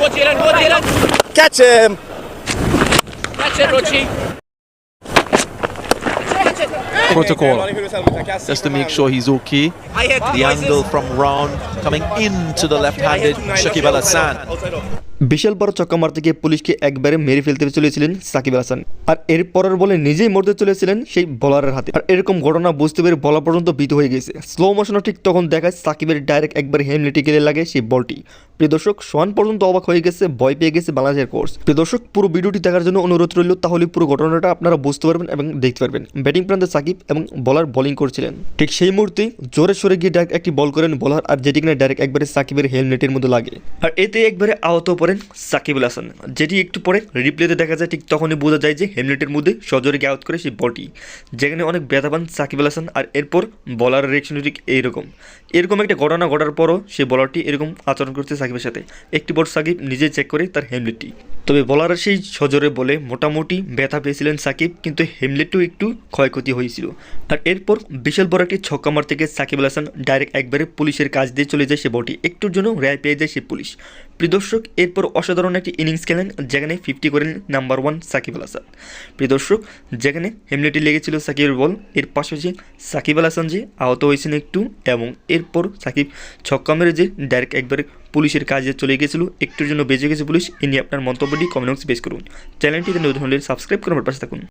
Go Dylan. Catch him! Catch it. Protocol. Just to make sure he's okay. The angle from round coming into the left-handed Shakib Al Hassan. বিশাল বড় চক্কা মারতে গিয়ে পুলিশকে একবারে মেরে ফেলতে চলেছিলেন সাকিব আল হাসান আর এর পরের বলে নিজেই মরতে চলেছিলেন সেই বলারের হাতে আর এরকম ঘটনা বুঝতে পেরে বলা পর্যন্ত ভীত হয়ে গেছে স্লো মোশনও ঠিক তখন দেখায় সাকিবের ডাইরেক্ট একবার হেমলেটে গেলে লাগে সেই বলটি প্রিয় দর্শক সোহান পর্যন্ত অবাক হয়ে গেছে, ভয় পেয়ে গেছে বাংলাদেশের কোর্স প্রিয় দর্শক, পুরো ভিডিওটি দেখার জন্য অনুরোধ রইল, তাহলে পুরো ঘটনাটা আপনারা বুঝতে পারবেন এবং দেখতে পারবেন। ব্যাটিং প্রান্তে সাকিব এবং বলার বোলিং করছিলেন। ঠিক সেই মুহূর্তে জোরে সরে গিয়ে ডাইরেক্ট একটি বল করেন বলার আর যেটি কিনা ডাইরেক্ট একবারে সাকিবের হেলমেটের মধ্যে লাগে। আর এতে একবারে আহত পড়েন সাকিব আল হাসান, যেটি একটু পরে রিপ্লেতে দেখা যায়, ঠিক তখনই বোঝা যায় যে হেলমেটের মধ্যে সজোরে গিয়ে আউট করে সেই বলটি যেখানে অনেক ব্যথা পান সাকিব আল হাসান, আর এরপর বলার রিয়েকশন ঠিক এইরকম। এরকম একটা ঘটনা ঘটার পরও সেই বলারটি এরকম আচরণ করতে করছে সাকিবের সাথে। একটি বল সাকিব নিজে চেক করে তার হেমলেটটি তবে বলার সেই সজরে বলে মোটামুটি ব্যথা পেয়েছিলেন সাকিব, কিন্তু হেমলেটও একটু ক্ষয়ক্ষতি হয়েছিল। আর এরপর বিশাল বড় একটি ছক্কা মার থেকে সাকিব আল হাসান ডাইরেক্ট একবারে পুলিশের কাজ দিয়ে চলে যায় সে বটি একটুর জন্য রেয় পেয়ে যায় সে পুলিশ। প্রিদর্শক এরপর অসাধারণ একটি ইনিংস খেলেন, যেখানে ফিফটি করেন নাম্বার ওয়ান সাকিব আল হাসান। প্রিদর্শক যেখানে হেমলেটে লেগেছিল সাকিবের বল, এর পাশাপাশি সাকিব আল হাসান যে আহত হয়েছেন একটু, এবং এরপর সাকিব ছক্কা মেরে যে ডাইরেক্ট একবারে পুলিশের কাজে চলে গেছিল একটুর জন্য বেঁচে গেছে পুলিশ, এ নিয়ে আপনার মন্তব্যটি কমেন্ট বক্সে বেশ করুন। চ্যানেলটিতে নতুন হলে সাবস্ক্রাইব করে আমার পাশে থাকুন।